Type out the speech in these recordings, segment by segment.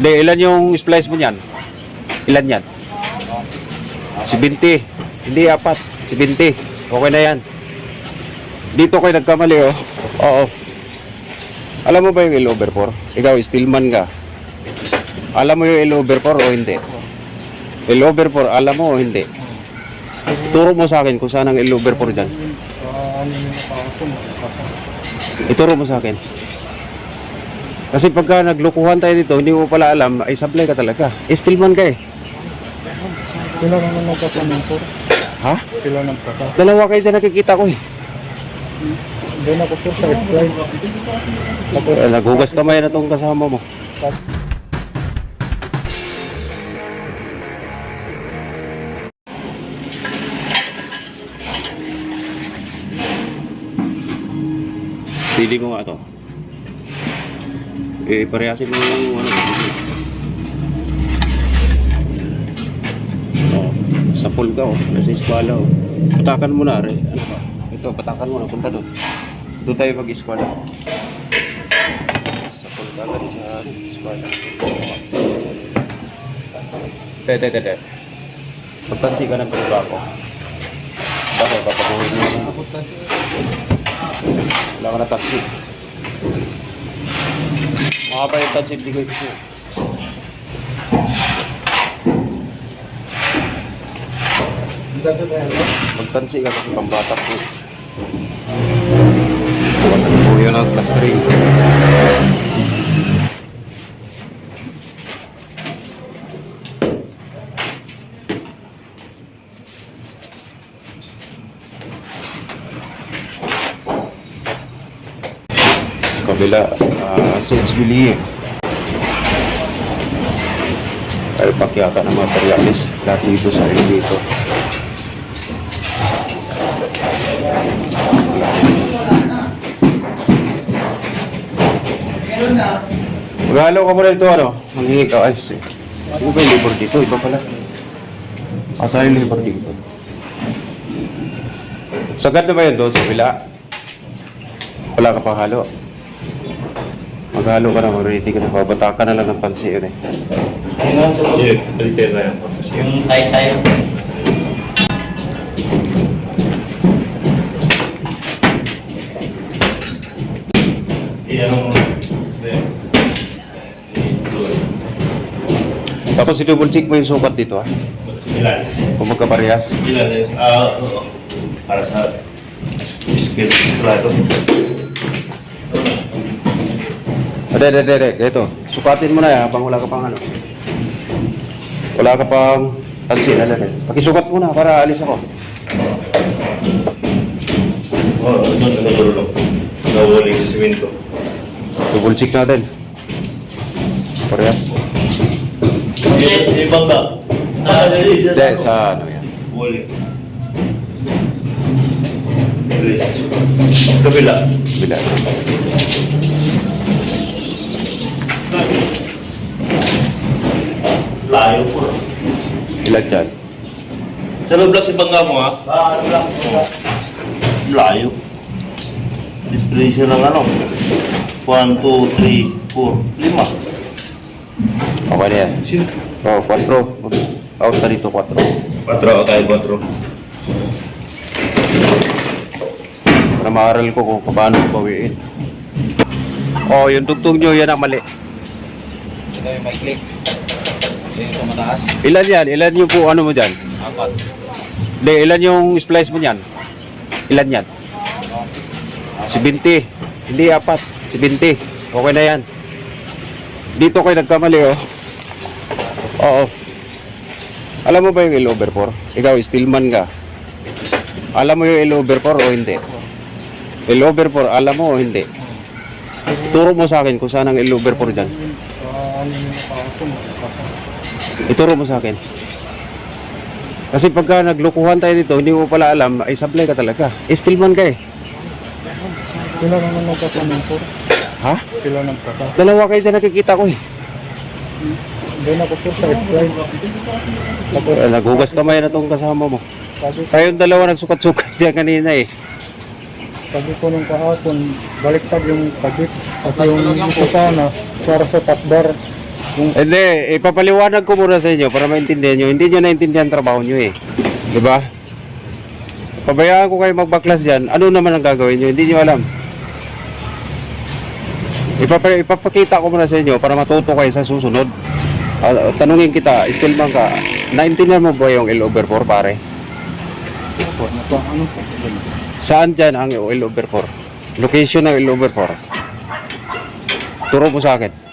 Hindi, ilan yung splice mo niyan? Ilan yan? 70. Hindi, apat. 70. Okay na yan. Dito kayo nagkamali, oh. Oo. Alam mo ba yung L over 4? Ikaw, stillman ka. Alam mo yung L over 4 o hindi? L over 4, alam mo o hindi? Turo mo sa akin kung saan ang L over 4 dyan. Ituro mo sa akin. Kasi pagka naglukuhan tayo dito, hindi mo pala alam, ay sablay ka talaga. Eh, stillman ka eh. Sila naman nagkapanong po. Ha? Sila nagkaka. Dalawa kayo dyan nakikita ko eh. Doon ako po sa. Tapos, Eh, Naghugas kamay na tong kasama mo. Sili mo nga to. Eh, parehasin mo yung ano. Oh, sa pool ka oh, nasa eskwala oh. Patakan mo na rin. Ano ba? Ito, patakan mo na, punta doon. Doon tayo mag-eskwala. Sa pool ka lang dyan, eskwala. Tete, tete. Pagtansi ka ng pagba ko. Bakit? Papaguhin mo na. Wala ka na taxi. Makapa yung taxi, bigay ko siya. Magtansi ka kasi pambata ko. Bawasan po yun ang class 3. Kabila, uh, sales believe. Ay pakyata ng materialis. Lahat dito sa akin dito. Maghalo ka muna ito ano? Manghingi ka. Ay, si. Ano ba yung labor dito? Iba pala. Asa yung labor dito? Sagad na ba yun doon sa kabila? Wala ka pang halo. Maghalo ka na, mag-ready ka na. Babata ka na lang ng tansi yun eh. Iya, balik na yan. Yung ano mo. Tapos i-double check mo yung sukat dito ah. Ilan? Kung magkaparehas. Ilan? Ah, oo. Para sa skill sigurado. Ade, ade, ade. Ito. Sukatin mo na yan habang wala ka pang ano. Wala ka pang tansi. Ade, ade. Pakisukat mo na para alis ako. Oo, doon na natulog. Nawuling sa simento. Double check natin. Parehas. Yung bangka. Ah, dali. Hindi, sa ano yan. Wuling. Kabila. Bila. Layo po. Ilan dyan? Sa loob lang si bangka mo ha? Ano lang. Layo. Difference ng ano? 1, 2, 3, 4, 5. Okay na yan. Oh, 4. Out na dito, 4. 4 o tayo 4. Para maaral ko kung paano bawiin. Oh, yung tugtog nyo, yan ang mali. Ito yung may click. Yung mataas. Ilan yan? Ilan yung po ano mo dyan? Apat. Hindi, ilan yung splice mo dyan? Ilan yan? 70. Hindi, apat. 70. Okay na yan. Dito kayo nagkamali, oh. Oo. Alam mo ba yung L over 4? Ikaw, stillman ka. Alam mo yung L over 4 o hindi? L over 4, alam mo o hindi? Turo mo sa akin kung saan ang L over 4 dyan. ano yung nakakapon, Ituro mo sa akin. Kasi pagka naglukuhan tayo dito, hindi mo pala alam, ay sablay ka talaga. Eh, stillman ka eh. Sila naman nagkapanong po. Ha? Sila nagkaka. Dalawa kayo dyan nakikita ko eh. Doon ako po sa. Tapos, Eh, Naghugas kamay na tong kasama mo. Kayong dalawa nagsukat-sukat dyan kanina eh. sabi ko nung kahapon, baliktad yung kadit. At yung isa sana, para sa top bar. Hindi, ipapaliwanag ko muna sa inyo para maintindihan nyo. Hindi nyo naintindihan trabaho nyo eh. Ba? Pabayaan ko kayo magbaklas dyan. Ano naman ang gagawin nyo? Hindi nyo alam. Ipapa, ipapakita ko muna sa inyo para matuto kayo sa susunod. Ah, tanungin kita, Stillman ka, naintindihan mo ba yung L over 4 pare? Saan dyan ang L over 4? Location ng L over 4? Turo mo sa akin.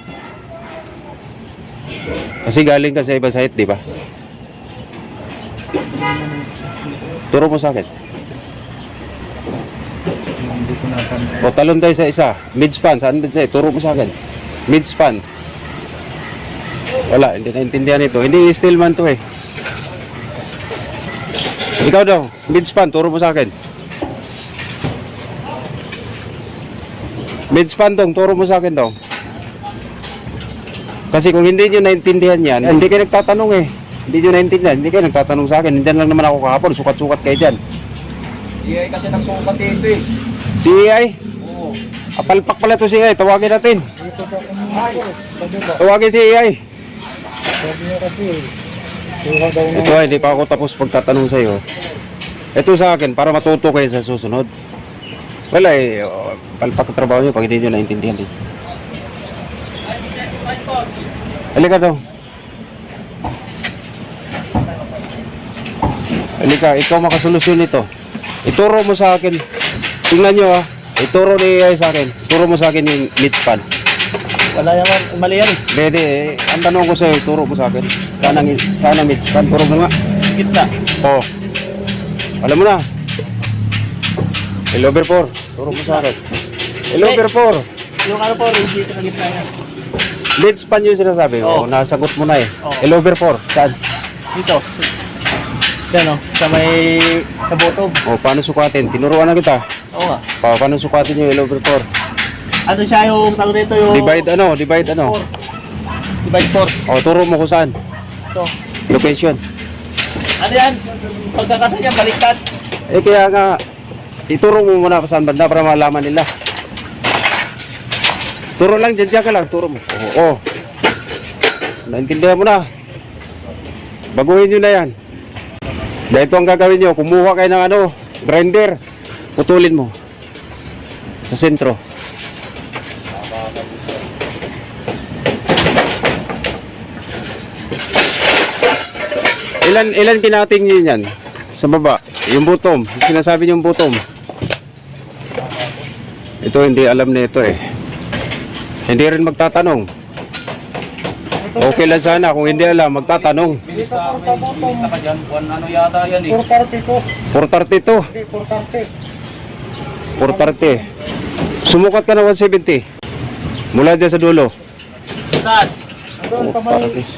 Kasi galing ka sa ibang site, di ba? Turo mo sa akin. O talon tayo sa isa. Midspan, saan din tayo? Turo mo sa akin. Midspan. Wala, hindi naintindihan ito. Hindi stillman to eh. Ikaw daw, midspan, turo mo sa akin. Midspan dong, turo mo sa akin daw. Kasi kung hindi nyo naintindihan yan, hindi kayo nagtatanong eh. Hindi nyo naintindihan, hindi kayo nagtatanong sa akin. Nandyan lang naman ako kahapon, sukat-sukat kayo dyan. Iya kasi nagsukat dito eh. Si AI, Oo. apalpak pala to si AI, tawagin natin. Dito sa? Tawagin si AI. Sabi niya kasi, kuha daw na. Ito ay hindi pa ako tapos pagtatanong sa iyo. Ito sa akin para matuto kayo sa susunod. Wala eh, oh, palpak ang trabaho niyo pag hindi niyo naintindihan eh. Halika daw. Halika, ikaw makasolusyon nito. Ituro mo sa akin. Tingnan niyo ah. Ituro ni AI sa akin. Ituro mo sa akin yung meat pan. Wala naman, mali yan. Bede, eh, ang tanong ko sa iyo, turo mo sa akin. Sana, sana meat pan. Turo mo nga. Gitna. Oo. Alam mo na. Hello, 4. Turo mo sa akin. Hello, 4. Yung ano po, dito sa gitna yan. Lead span yung sinasabi. Oo, Oo. nasagot mo na eh. Oo. Hello, over 4. Saan? Dito. Yan o, sa may sa bottom. O, paano sukatin? Tinuruan na kita. Oo nga. Pa, paano sukatin yung hello, over 4? Ano siya yung tawag dito yung... Divide ano? Divide ano? Four. Divide 4. O, turo mo kung saan. Ito. Location. Ano yan? Pagkakasa niya, baliktad. Eh, kaya nga, ituro mo muna kung saan banda para malaman nila. Turo lang, dyan ka lang. Turo mo. Oo. oo. Naintindihan mo na. Baguhin nyo na yan. Dahil ito ang gagawin nyo. Kumuha kayo ng ano, grinder. Putulin mo. Sa sentro. Ilan ilan kinating niyo yan? Sa baba, yung yung sinasabi yung bottom. Ito hindi alam na ito eh. Hindi rin magtatanong. Okay lang sana kung hindi alam, magtatanong. May bilista ka dyan. One ano yata yan eh. 440 ko. 432, Hindi, 430. 430. Sumukat ka na 170. Mula dyan sa dulo. Saan? Doon sa may Parakis.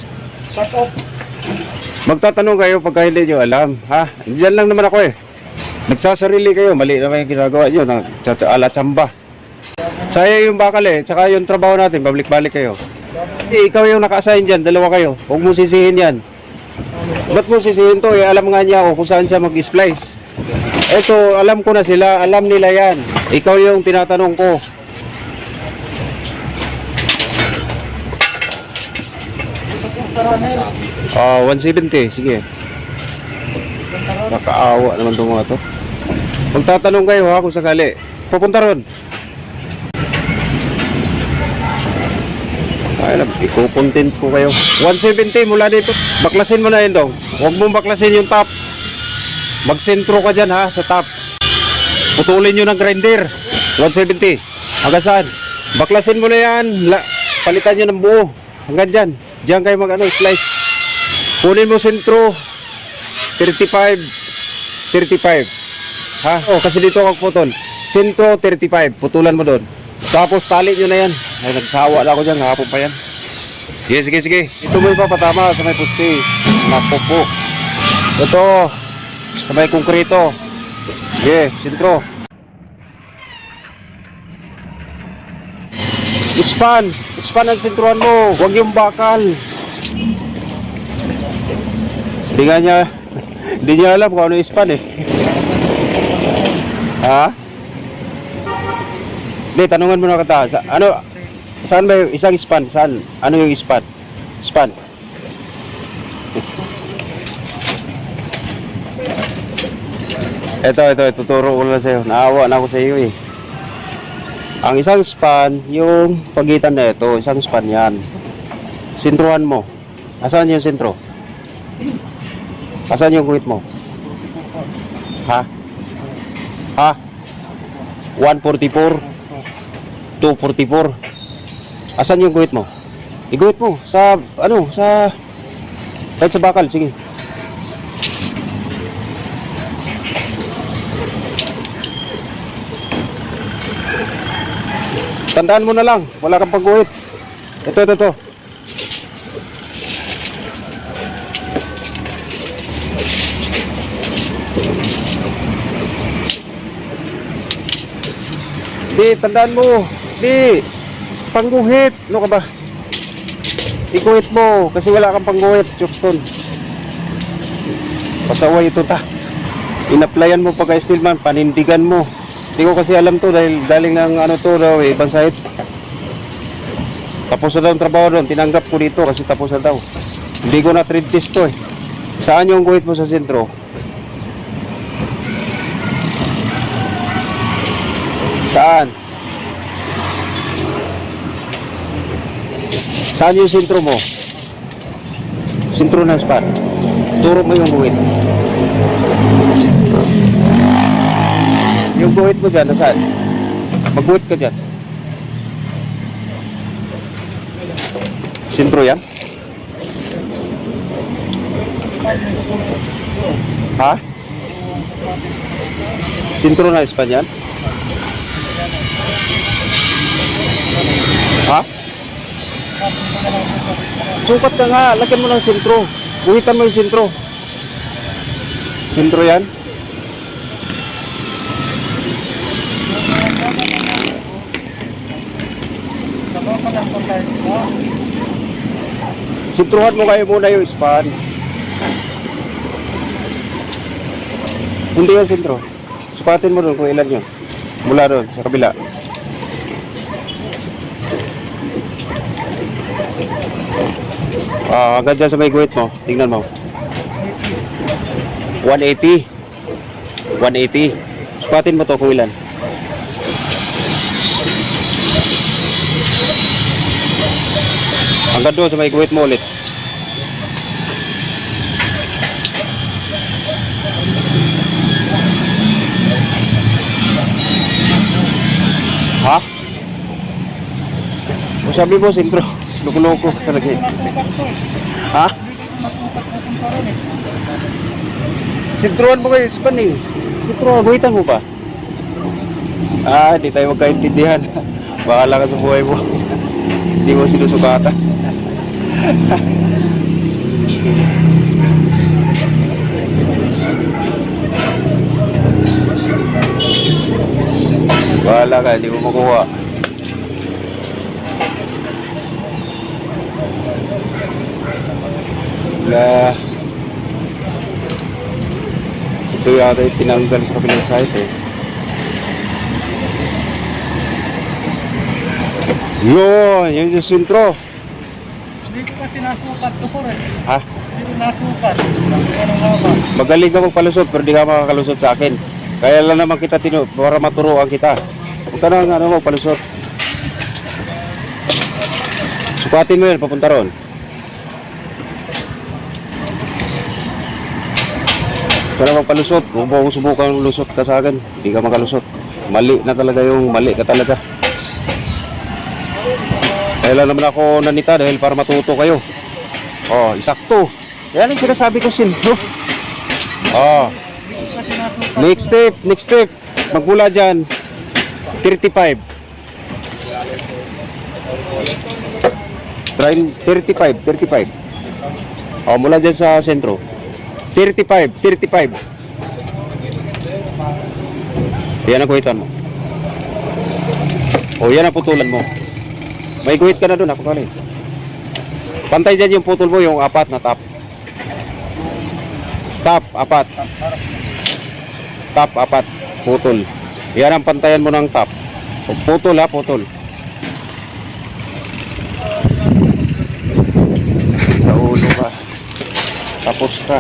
cut off. Magtatanong kayo pagka hindi nyo alam. Ha? Diyan lang naman ako eh. Nagsasarili kayo. Mali naman yung ginagawa nyo. Nang ala tsamba. Sayang yung bakal eh. Tsaka yung trabaho natin. Babalik-balik kayo. Eh, ikaw yung naka-assign dyan. Dalawa kayo. Huwag mo sisihin yan. Ba't mo sisihin to? Eh, alam nga niya ako kung saan siya mag-splice. Eto, alam ko na sila. Alam nila yan. Ikaw yung tinatanong ko. Ah, 170. Sige. Nakaawa naman itong mga to. Magtatanong kayo ha kung sakali. Pupunta ron. Ay, alam, ikukontent ko kayo. 170 mula dito. Baklasin mo na yun dong. Huwag mong baklasin yung top. Magsentro ka dyan ha, sa top. Putulin nyo ng grinder. 170. Hanggang saan? Baklasin mo na yan. La, palitan nyo ng buo. Hanggang dyan. Diyan kayo mag ano, slice. Kunin mo sentro. 35. 35. Ha? Oh, kasi dito ako putol. Sentro 35. Putulan mo doon. Tapos tali nyo na yan. Ay, nagsawa na ako dyan. Hapon pa yan. Sige, sige, sige. Ito mo ipapatama sa may pusti. Napopo. Ito. Sa may konkreto. Sige, sentro. Ispan. Ispan ang sentruhan mo. Huwag yung bakal. Hindi nga niya, hindi niya alam kung ano yung ispan eh. ha? Hindi, tanungan mo na kita. Sa, ano, saan ba yung isang ispan? Saan? Ano yung ispan? Span. Ito, ito, tuturo ko lang sa'yo. Naawa na ako sa iyo eh. Ang isang span, yung pagitan na ito, isang span yan. Sintruhan mo. Asan yung sintro? Asan yung guhit mo? Ha? Ha? 144? 244? Asan yung guhit mo? Iguhit mo sa ano, sa kahit sa bakal, sige. Tandaan mo na lang, wala kang pagguhit. Ito, ito, ito. Di, tandaan mo. Di, pangguhit. Ano ka ba? Iguhit mo, kasi wala kang pangguhit, Chopstone. Pasaway ito ta. Inaplayan mo pagka Steelman, panindigan mo. Hindi ko kasi alam to dahil galing ng ano to daw eh, ibang. Tapos na daw ang trabaho doon, tinanggap ko dito kasi tapos na daw. Hindi ko na trade test to eh. Saan yung guhit mo sa sentro? Saan? Saan yung sentro mo? Sentro ng spot. Turo mo yung guhit. Yung guhit mo dyan, nasaan? Magguhit ka dyan. Sentro yan? Ha? Sentro na Espanyan? Ha? Sukat ka nga, lagyan mo ng sentro. Guhitan mo yung sentro. Sentro yan? Sentruhan mo kayo muna yung span. Hindi yung sentro. Sukatin mo doon kung ilan yun. Mula doon, sa kabila. Ah, hanggang dyan sa may guhit mo. Tingnan mo. 180. 180. Sukatin mo to kung ilan. Hanggang doon sa may guhit mo ulit. Ha? O sabi mo, sintro. Loko-loko talaga eh. Ha? Sintrohan mo kayo, span eh. Sintro, guhitan mo ba? Ah, di tayo magkaintindihan. Bahala ka sa buhay mo. Hindi mo sinusugatan. Bahala ka, hindi mo makuha. Wala. Ito yata yung tinanggal sa kabilang site eh. Yun, yun yung sintro. Ko kasi nasukat ko po rin. Ha? Ko nasukat. Magaling ka magpalusot pero di ka makakalusot sa akin. Kaya lang naman kita tinu para maturuan kita. Huwag ka nang ano, magpalusot. Sukatin mo yun, papunta ron. Huwag ka na magpalusot. Kung mo subukan lusot ka sa akin, hindi ka makalusot. Mali na talaga yung mali ka talaga. Kaya lang naman ako nanita dahil para matuto kayo. Oh, isakto. Yan ang sinasabi ko sintro. Oh. Next step, next step. Magmula dyan. 35. Try 35, 35. Oh, mula dyan sa sentro. 35, 35. Yan ang kuhitan mo. O, yan ang putulan mo. May guhit ka na doon, eh. Pantay dyan yung putol mo, yung apat na top. Top, apat. Top, apat. Putol. Yan ang pantayan mo ng top. Putol ha, putol. Tapos ka.